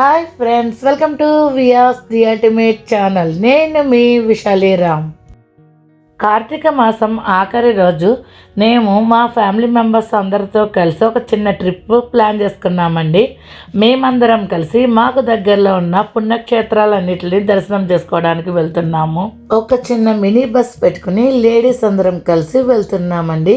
Hi friends welcome to Vyas the ultimate channel నేను మీ విశాలి రామ్. కార్తీక మాసం ఆఖరి రోజు మేము మా ఫ్యామిలీ మెంబర్స్ అందరితో కలిసి ఒక చిన్న ట్రిప్ ప్లాన్ చేసుకున్నామండి. మేమందరం కలిసి మాకు దగ్గరలో ఉన్న పుణ్యక్షేత్రాలన్నిటిని దర్శనం చేసుకోవడానికి వెళ్తున్నాము. ఒక చిన్న మినీ బస్ పెట్టుకుని లేడీస్ అందరం కలిసి వెళ్తున్నామండి.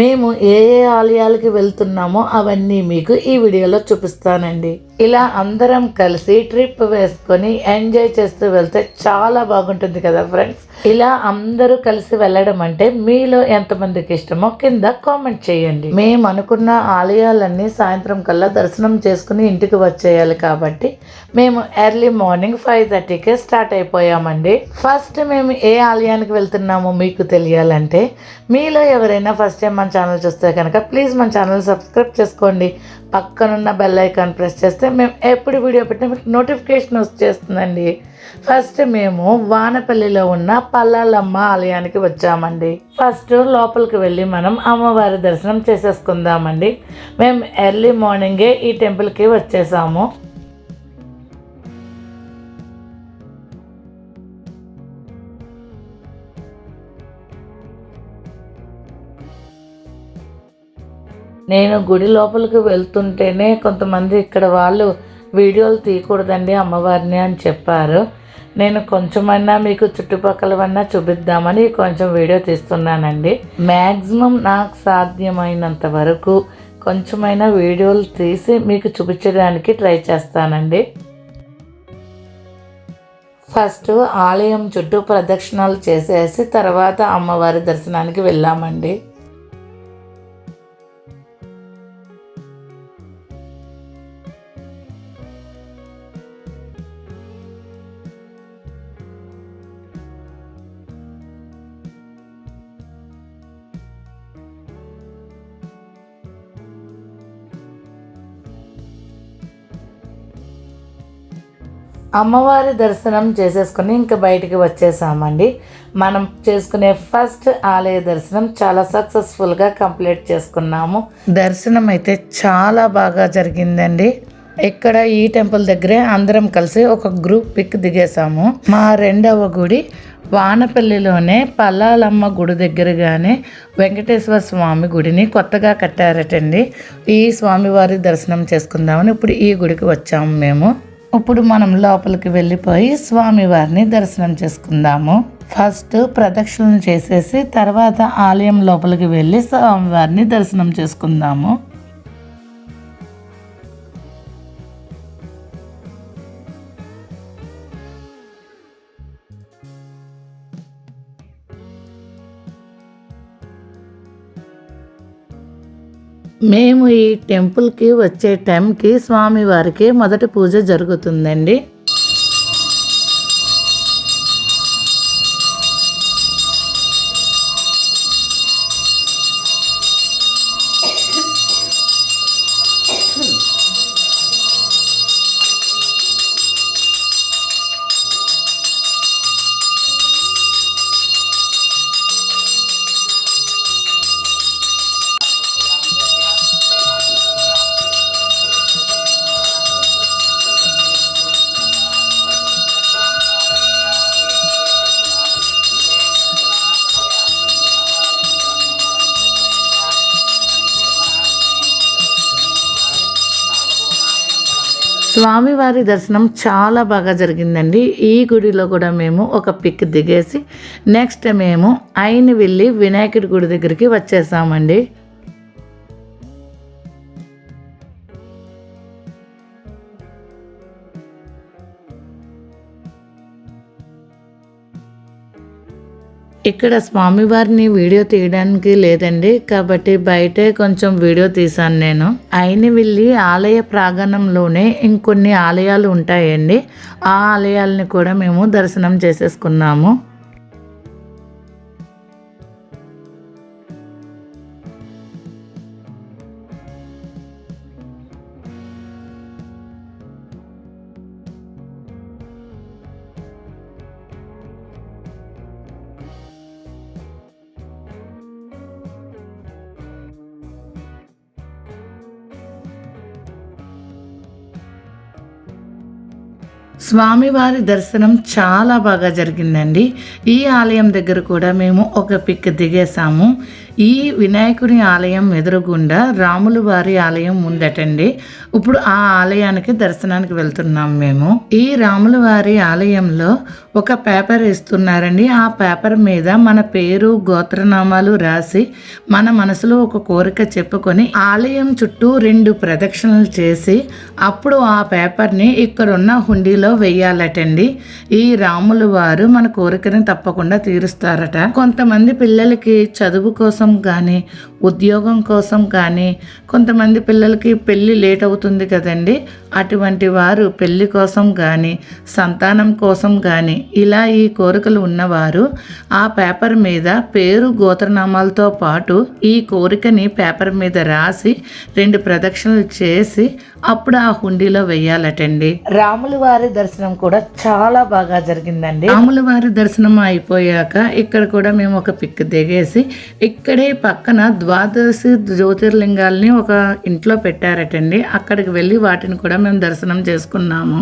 మేము ఏ ఏ ఆలయాలకి వెళ్తున్నామో అవన్నీ మీకు ఈ వీడియోలో చూపిస్తానండి. ఇలా అందరం కలిసి ట్రిప్ వేసుకొని ఎంజాయ్ చేస్తూ వెళ్తే చాలా బాగుంటుంది కదా ఫ్రెండ్స్ ఇలా అందరూ కలిసి వెళ్ళడం అంటే మీలో ఎంతమందికి ఇష్టమో కింద కామెంట్ చేయండి. మేము అనుకున్న ఆలయాలన్నీ సాయంత్రం కల్లా దర్శనం చేసుకుని ఇంటికి వచ్చేయాలి కాబట్టి మేము ఎర్లీ మార్నింగ్ ఫైవ్ థర్టీకే స్టార్ట్ అయిపోయామండి. ఫస్ట్ మేము ఏ ఆలయానికి వెళ్తున్నామో మీకు తెలియాలంటే మీలో ఎవరైనా ఫస్ట్ టైం మన ఛానల్ చూస్తే కనుక ప్లీజ్ మన ఛానల్ సబ్స్క్రైబ్ చేసుకోండి. పక్కనున్న బెల్ ఐకాన్ ప్రెస్ చేస్తే మేము ఎప్పుడు వీడియో పెట్టినా మీకు నోటిఫికేషన్ వచ్చేస్తుందండి. ఫస్ట్ మేము వానపల్లిలో ఉన్న పల్లాలమ్మ ఆలయానికి వచ్చామండి. ఫస్ట్ లోపలికి వెళ్ళి మనం అమ్మవారి దర్శనం చేసేసుకుందామండి. మేము ఎర్లీ మార్నింగే ఈ టెంపుల్కి వచ్చేసాము. నేను గుడి లోపలికి వెళ్తుంటేనే కొంతమంది ఇక్కడ వాళ్ళు వీడియోలు తీయకూడదండి అమ్మవారిని అని చెప్పారు. నేను కొంచెమైనా మీకు చుట్టుపక్కలవన్నా చూపిద్దామని కొంచెం వీడియో తీస్తున్నానండి. మ్యాక్సిమం నాకు సాధ్యమైనంత వరకు కొంచెమైనా వీడియోలు తీసి మీకు చూపించడానికి ట్రై చేస్తానండి. ఫస్ట్ ఆలయం చుట్టూ ప్రదక్షిణాలు చేసేసి తర్వాత అమ్మవారి దర్శనానికి వెళ్ళామండి. అమ్మవారి దర్శనం చేసేసుకుని ఇంకా బయటికి వచ్చేసామండి. మనం చేసుకునే ఫస్ట్ ఆలయ దర్శనం చాలా సక్సెస్ఫుల్గా కంప్లీట్ చేసుకున్నాము. దర్శనం అయితే చాలా బాగా జరిగిందండి. ఇక్కడ ఈ టెంపుల్ దగ్గరే అందరం కలిసి ఒక గ్రూప్ పిక్ దిగేసాము మా రెండవ గుడి వానపల్లిలోనే పల్లాలమ్మ గుడి దగ్గరగానే వెంకటేశ్వర స్వామి గుడిని కొత్తగా కట్టారటండి. ఈ స్వామివారి దర్శనం చేసుకుందామని ఇప్పుడు ఈ గుడికి వచ్చాము మేము. ఇప్పుడు మనం లోపలికి వెళ్ళిపోయి స్వామివారిని దర్శనం చేసుకుందాము. ఫస్ట్ ప్రదక్షిణలు చేసేసి తర్వాత ఆలయం లోపలికి వెళ్ళి స్వామివారిని దర్శనం చేసుకుందాము. మేము ఈ టెంపుల్కి వచ్చే టైంకి స్వామివారికి మొదటి పూజ జరుగుతుందండి. స్వామివారి దర్శనం చాలా బాగా జరిగిందండి. ఈ గుడిలో కూడా మేము ఒక పిక్ దిగేసి నెక్స్ట్ మేము అయిన వెళ్ళి వినాయకుడి గుడి దగ్గరికి వచ్చేసామండి. ఇక్కడ స్వామివారిని వీడియో తీయడానికి లేదండి కాబట్టి బయటే కొంచెం వీడియో తీశాను నేను. అయినవిల్లి ఆలయ ప్రాంగణంలోనే ఇంకొన్ని ఆలయాలు ఉంటాయండి. ఆ ఆలయాలని కూడా మేము దర్శనం చేసేసుకున్నాము. స్వామివారి దర్శనం చాలా బాగా జరిగిందండి. ఈ ఆలయం దగ్గర కూడా మేము ఒక పిక్ దిగేసాము ఈ వినాయకుని ఆలయం ఎదురుగుండా రాములు వారి ఆలయం ఉందటండి ఇప్పుడు ఆ ఆలయానికి దర్శనానికి వెళ్తున్నాం మేము. ఈ రాములు వారి ఆలయంలో ఒక పేపర్ ఇస్తున్నారండి ఆ పేపర్ మీద మన పేరు గోత్రనామాలు రాసి మన మనసులో ఒక కోరిక చెప్పుకొని ఆలయం చుట్టూ రెండు ప్రదక్షిణలు చేసి అప్పుడు ఆ పేపర్ని ఇక్కడున్న హుండీలో వెయ్యాలటండి ఈ రాములు వారు మన కోరికని తప్పకుండా తీరుస్తారట. కొంతమంది పిల్లలకి చదువు కోసం కానీ ఉద్యోగం కోసం కానీ కొంతమంది పిల్లలకి పెళ్ళి లేట్ అవుతుంది కదండి. అటువంటి వారు పెళ్ళి కోసం కానీ సంతానం కోసం కానీ ఇలా ఈ కోరికలు ఉన్నవారు ఆ పేపర్ మీద పేరు గోత్రనామాలతో పాటు ఈ కోరికని పేపర్ మీద రాసి రెండు ప్రదక్షిణలు చేసి అప్పుడు ఆ హుండీలో వెయ్యాలటండి. రాముల వారి దర్శనం కూడా చాలా బాగా జరిగిందండి. రాముల వారి దర్శనం అయిపోయాక ఇక్కడ కూడా మేము ఒక పిక్ దిగేసి ఇక్కడే పక్కన ద్వాదశి జ్యోతిర్లింగాల్ని ఒక ఇంట్లో పెట్టారటండి. అక్కడికి వెళ్ళి వాటిని కూడా మేము దర్శనం చేసుకున్నాము.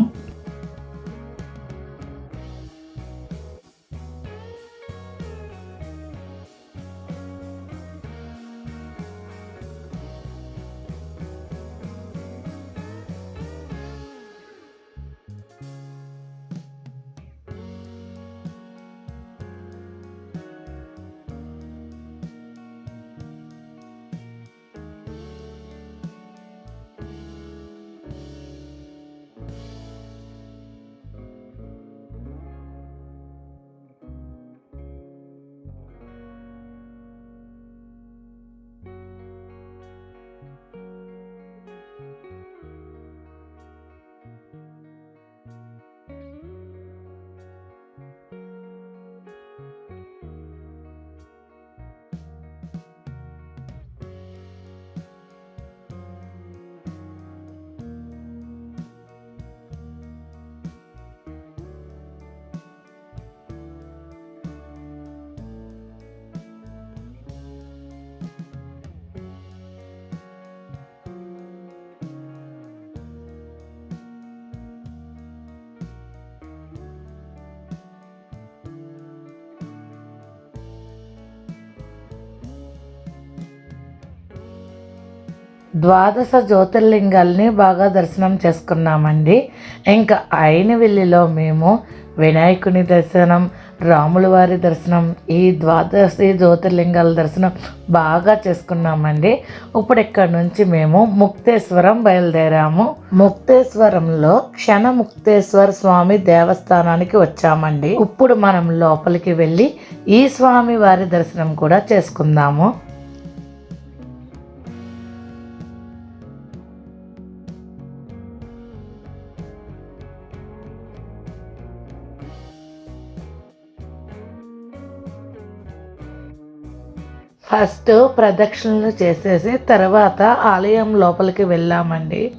ద్వాదశ జ్యోతిర్లింగాల్ని బాగా దర్శనం చేసుకున్నామండి. ఇంకా అయినవెల్లిలో మేము వినాయకుని దర్శనం రాముల వారి దర్శనం ఈ ద్వాదశి జ్యోతిర్లింగాల దర్శనం బాగా చేసుకున్నామండి. ఇప్పుడు ఇక్కడ నుంచి మేము ముక్తేశ్వరం బయలుదేరాము. ముక్తేశ్వరంలో క్షణ ముక్తేశ్వర స్వామి దేవస్థానానికి వచ్చామండి. ఇప్పుడు మనం లోపలికి వెళ్ళి ఈ స్వామి వారి దర్శనం కూడా చేసుకుందాము. ఫస్ట్ ప్రదక్షిణలు చేసేసి తర్వాత ఆలయం లోపలికి వెళ్ళామండి.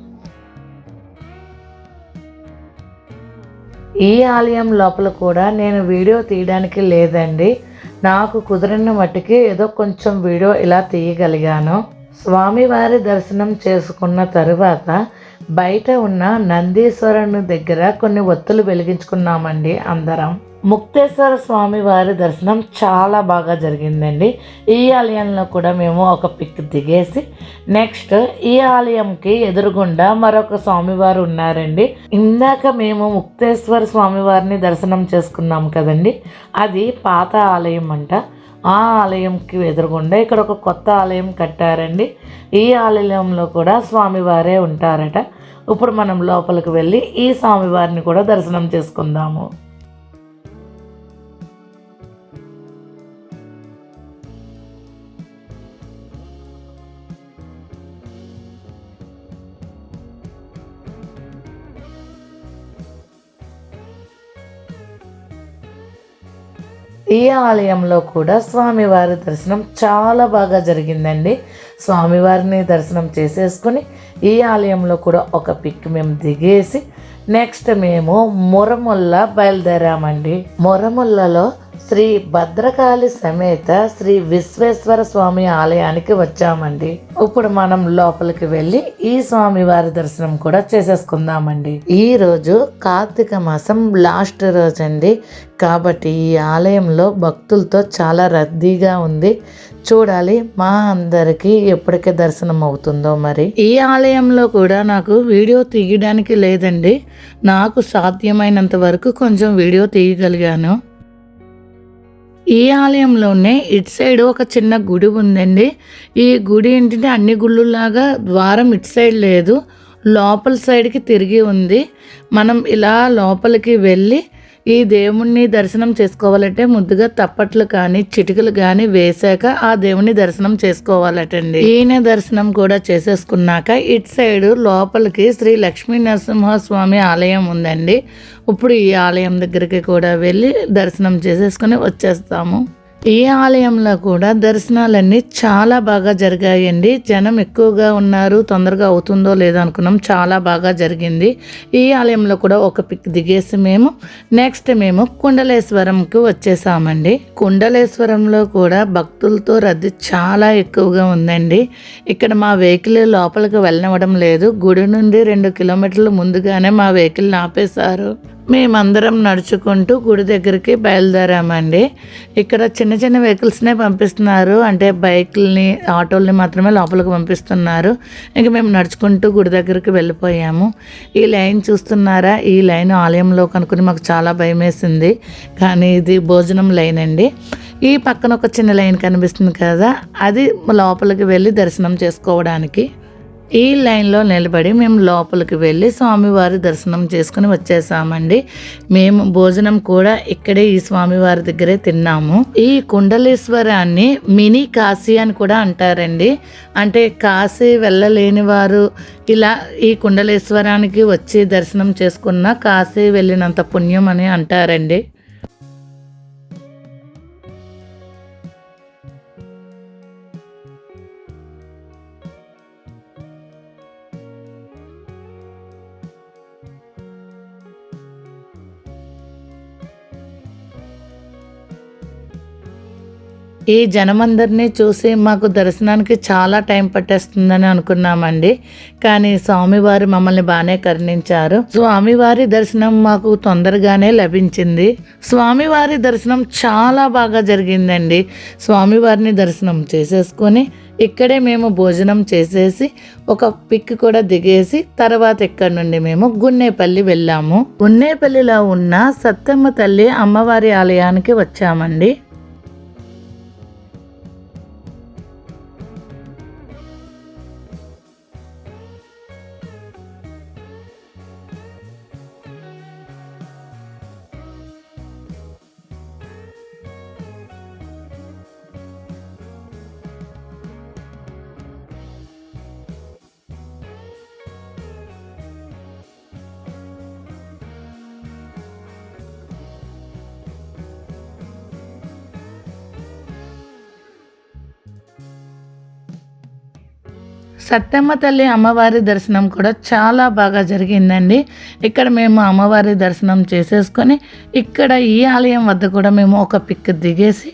ఈ ఆలయం లోపల కూడా నేను వీడియో తీయడానికి లేదండి. నాకు కుదిరిన మట్టుకి ఏదో కొంచెం వీడియో ఇలా తీయగలిగాను. స్వామివారి దర్శనం చేసుకున్న తరువాత బయట ఉన్న నందీశ్వరుని దగ్గర కొన్ని ఒత్తులు వెలిగించుకున్నామండి అందరం. ముక్తేశ్వర స్వామి వారి దర్శనం చాలా బాగా జరిగిందండి. ఈ ఆలయంలో కూడా మేము ఒక పిక్ దిగేసి నెక్స్ట్ ఈ ఆలయంకి ఎదురుగుండా మరొక స్వామివారు ఉన్నారండి. ఇందాక మేము ముక్తేశ్వర స్వామివారిని దర్శనం చేసుకున్నాం కదండి. అది పాత ఆలయం అంట. ఆ ఆలయంకి ఎదురుగుండా ఇక్కడ ఒక కొత్త ఆలయం కట్టారండి. ఈ ఆలయంలో కూడా స్వామివారే ఉంటారట. ఇప్పుడు మనం లోపలికి వెళ్ళి ఈ స్వామివారిని కూడా దర్శనం చేసుకుందాము. ఈ ఆలయంలో కూడా స్వామివారి దర్శనం చాలా బాగా జరిగిందండి. స్వామివారిని దర్శనం చేసేసుకొని ఈ ఆలయంలో కూడా ఒక పిక్ మేము దిగేసి నెక్స్ట్ మేము మురముల్ల బయలుదేరామండి. మొరముల్లలో శ్రీ భద్రకాళి సమేత శ్రీ విశ్వేశ్వర స్వామి ఆలయానికి వచ్చామండి. ఇప్పుడు మనం లోపలికి వెళ్ళి ఈ స్వామి వారి దర్శనం కూడా చేసేసుకుందామండి. ఈ రోజు కార్తీక మాసం లాస్ట్ రోజు అండి కాబట్టి ఈ ఆలయంలో భక్తులతో చాలా రద్దీగా ఉంది. చూడాలి మా అందరికీ ఎప్పటికే దర్శనం అవుతుందో మరి. ఈ ఆలయంలో కూడా నాకు వీడియో తీయడానికి లేదండి. నాకు సాధ్యమైనంత వరకు కొంచెం వీడియో తీయగలిగాను. ఈ ఆలయంలోనే ఇటు సైడ్ ఒక చిన్న గుడి ఉందండి. ఈ గుడి ఏంటంటే అన్ని గుళ్ళులాగా ద్వారం ఇటు సైడ్ లేదు లోపల సైడ్కి తిరిగి ఉంది. మనం ఇలా లోపలికి వెళ్ళి ఈ దేవుణ్ణి దర్శనం చేసుకోవాలంటే ముద్దుగా తప్పట్లు కానీ చిటికలు కానీ వేసాక ఆ దేవుని దర్శనం చేసుకోవాలటండి. ఈయన దర్శనం కూడా చేసేసుకున్నాక ఇటు సైడ్ లోపలికి శ్రీ లక్ష్మీ నరసింహస్వామి ఆలయం ఉందండి. ఇప్పుడు ఈ ఆలయం దగ్గరికి కూడా వెళ్ళి దర్శనం చేసేసుకుని వచ్చేస్తాము. ఈ ఆలయంలో కూడా దర్శనాలన్నీ చాలా బాగా జరిగాయండి. జనం ఎక్కువగా ఉన్నారు. తొందరగా అవుతుందో లేదో అనుకున్నాం. చాలా బాగా జరిగింది. ఈ ఆలయంలో కూడా ఒక పిక్ దిగేసి మేము నెక్స్ట్ మేము కుండలేశ్వరంకి వచ్చేసామండి. కుండలేశ్వరంలో కూడా భక్తులతో రద్దీ చాలా ఎక్కువగా ఉందండి. ఇక్కడ మా వెహికల్ లోపలికి వెళ్ళనివ్వడం లేదు. గుడి నుండి రెండు కిలోమీటర్లు ముందుగానే మా వెహికల్ని ఆపేశారు. మేమందరం నడుచుకుంటూ గుడి దగ్గరికి బయలుదేరామండి. ఇక్కడ చిన్న చిన్న వెహికల్స్నే పంపిస్తున్నారు. అంటే బైక్లని ఆటోల్ని మాత్రమే లోపలికి పంపిస్తున్నారు. ఇంక మేము నడుచుకుంటూ గుడి దగ్గరికి వెళ్ళిపోయాము. ఈ లైన్ చూస్తున్నారా? ఈ లైన్ ఆలయంలో కనుక్కుని మాకు చాలా భయం వేసింది కానీ ఇది భోజనం లైన్ అండి. ఈ పక్కన ఒక చిన్న లైన్ కనిపిస్తుంది కదా అది లోపలికి వెళ్ళి దర్శనం చేసుకోవడానికి. ఈ లైన్లో నిలబడి మేము లోపలికి వెళ్ళి స్వామివారి దర్శనం చేసుకుని వచ్చేసామండి. మేము భోజనం కూడా ఇక్కడే ఈ స్వామివారి దగ్గరే తిన్నాము. ఈ కుండలేశ్వరాన్ని మినీ కాశీ అని కూడా అంటారండి. అంటే కాశీ వెళ్ళలేని వారు ఇలా ఈ కుండలేశ్వరానికి వచ్చి దర్శనం చేసుకున్న కాశీ వెళ్ళినంత పుణ్యం అని అంటారండి. ఈ జనమందరినీ చూసి మాకు దర్శనానికి చాలా టైం పట్టేస్తుందని అనుకున్నామండి. కానీ స్వామివారి మమ్మల్ని బాగానే కరుణించారు. స్వామివారి దర్శనం మాకు తొందరగానే లభించింది. స్వామివారి దర్శనం చాలా బాగా జరిగిందండి. స్వామివారిని దర్శనం చేసేసుకొని ఇక్కడే మేము భోజనం చేసేసి ఒక పిక్ కూడా దిగేసి తర్వాత ఇక్కడ నుండి మేము గున్నేపల్లి వెళ్ళాము. గున్నేపల్లిలో ఉన్న సత్తమ్మ తల్లి అమ్మవారి ఆలయానికి వచ్చామండి. సత్యమ్మ తల్లి అమ్మవారి దర్శనం కూడా చాలా బాగా జరిగిందండి. ఇక్కడ మేము అమ్మవారి దర్శనం చేసేసుకొని ఇక్కడ ఈ ఆలయం వద్ద కూడా మేము ఒక పిక్ దిగేసి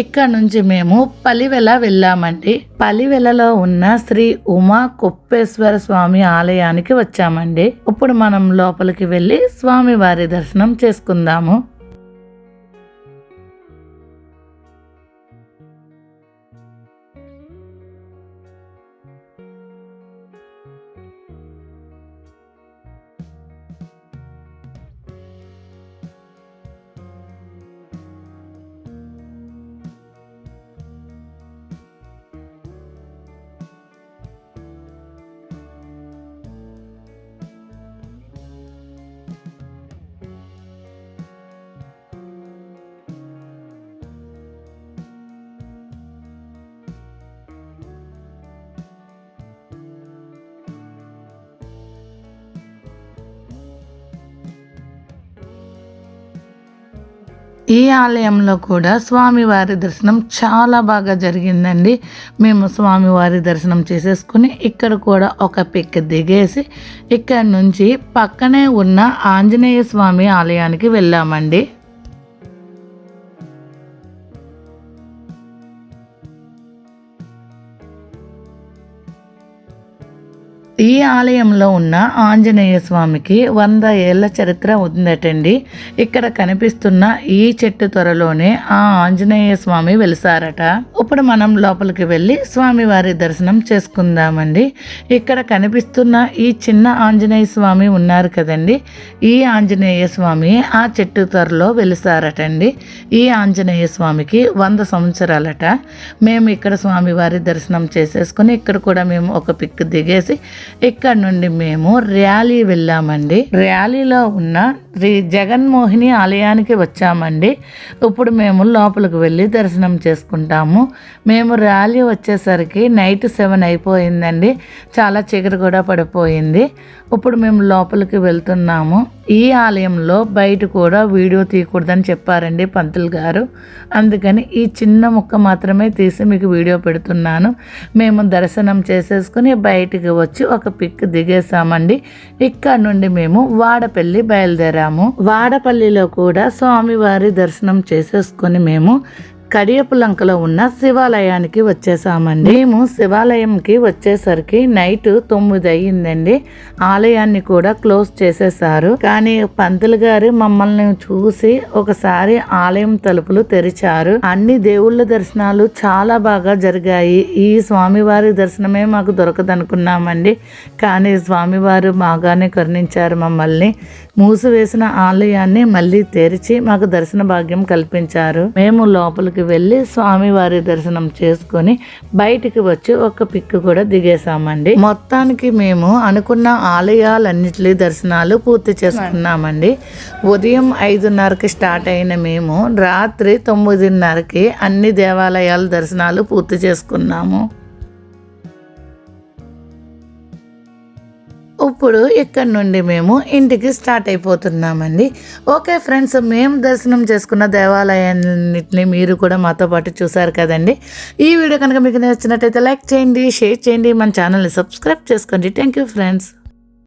ఇక్కడ నుంచి మేము పలివెల వెళ్ళామండి. పలివెలలో ఉన్న శ్రీ ఉమా కుప్పేశ్వర స్వామి ఆలయానికి వచ్చామండి. ఇప్పుడు మనం లోపలికి వెళ్ళి స్వామివారి దర్శనం చేసుకుందాము. ఈ ఆలయంలో కూడా స్వామివారి దర్శనం చాలా బాగా జరిగిందండి. మేము స్వామివారి దర్శనం చేసేసుకుని ఇక్కడ కూడా ఒక పిక్ దిగేసి ఇక్కడ నుంచి పక్కనే ఉన్న ఆంజనేయ స్వామి ఆలయానికి వెళ్ళామండి. ఈ ఆలయంలో ఉన్న ఆంజనేయ స్వామికి వంద ఏళ్ళ చరిత్ర ఉందటండి. ఇక్కడ కనిపిస్తున్న ఈ చెట్టు త్వరలోనే ఆ ఆంజనేయ స్వామి వెలిసారట. ఇప్పుడు మనం లోపలికి వెళ్ళి స్వామివారి దర్శనం చేసుకుందామండి. ఇక్కడ కనిపిస్తున్న ఈ చిన్న ఆంజనేయ స్వామి ఉన్నారు కదండి. ఈ ఆంజనేయ స్వామి ఆ చెట్టు త్వరలో వెలిసారటండి. ఈ ఆంజనేయ స్వామికి వంద సంవత్సరాలట. మేము ఇక్కడ స్వామివారి దర్శనం చేసేసుకుని ఇక్కడ కూడా మేము ఒక పిక్ దిగేసి ఇక్కడ నుండి మేము ర్యాలీ వెళ్ళామండి. ర్యాలీలో ఉన్న శ్రీ జగన్మోహిని ఆలయానికి వచ్చామండి. ఇప్పుడు మేము లోపలికి వెళ్ళి దర్శనం చేసుకుంటాము. మేము ర్యాలీ వచ్చేసరికి నైట్ సెవెన్ అయిపోయిందండి. చాలా చీకటి కూడా పడిపోయింది. ఇప్పుడు మేము లోపలికి వెళ్తున్నాము. ఈ ఆలయంలో బయట కూడా వీడియో తీయకూడదని చెప్పారండి పంతులు గారు. అందుకని ఈ చిన్న ముక్క మాత్రమే తీసి మీకు వీడియో పెడుతున్నాను. మేము దర్శనం చేసేసుకుని బయటికి వచ్చి ఒక పిక్ దిగేసామండి ఇక్కడ నుండి మేము వాడపల్లి బయలుదేరాము. వాడపల్లిలో కూడా స్వామివారి దర్శనం చేసేసుకొని మేము కడియపులంకలో ఉన్న శివాలయానికి వచ్చేసామండి. మేము శివాలయంకి వచ్చేసరికి నైట్ తొమ్మిది అయ్యిందండి ఆలయాన్ని కూడా క్లోజ్ చేసేసారు. కానీ పంతులు గారు మమ్మల్ని చూసి ఒకసారి ఆలయం తలుపులు తెరిచారు. అన్ని దేవుళ్ళ దర్శనాలు చాలా బాగా జరిగాయి. ఈ స్వామివారి దర్శనమే మాకు దొరకదనుకున్నామండి. కానీ స్వామివారు బాగానే కరుణించారు మమ్మల్ని. మూసివేసిన ఆలయాన్ని మళ్ళీ తెరిచి మాకు దర్శన భాగ్యం కల్పించారు. మేము లోపలికి వెళ్ళి స్వామివారి దర్శనం చేసుకొని బయటికి వచ్చి ఒక పిక్ కూడా దిగేసామండి మొత్తానికి మేము అనుకున్న ఆలయాలన్నిటి దర్శనాలు పూర్తి చేసుకున్నామండి. ఉదయం ఐదున్నరకి స్టార్ట్ అయిన మేము రాత్రి తొమ్మిదిన్నరకి అన్ని దేవాలయాల దర్శనాలు పూర్తి చేసుకున్నాము. ఇప్పుడు ఇక్కడ నుండి మేము ఇంటికి స్టార్ట్ అయిపోతున్నామండి. ఓకే ఫ్రెండ్స్ మేము దర్శనం చేసుకున్న దేవాలయాన్నింటినీ మీరు కూడా మాతో పాటు చూసారు కదండి. ఈ వీడియో కనుక మీకు నచ్చినట్టయితే లైక్ చేయండి షేర్ చేయండి మన ఛానల్ని సబ్స్క్రైబ్ చేసుకోండి. Thank you friends.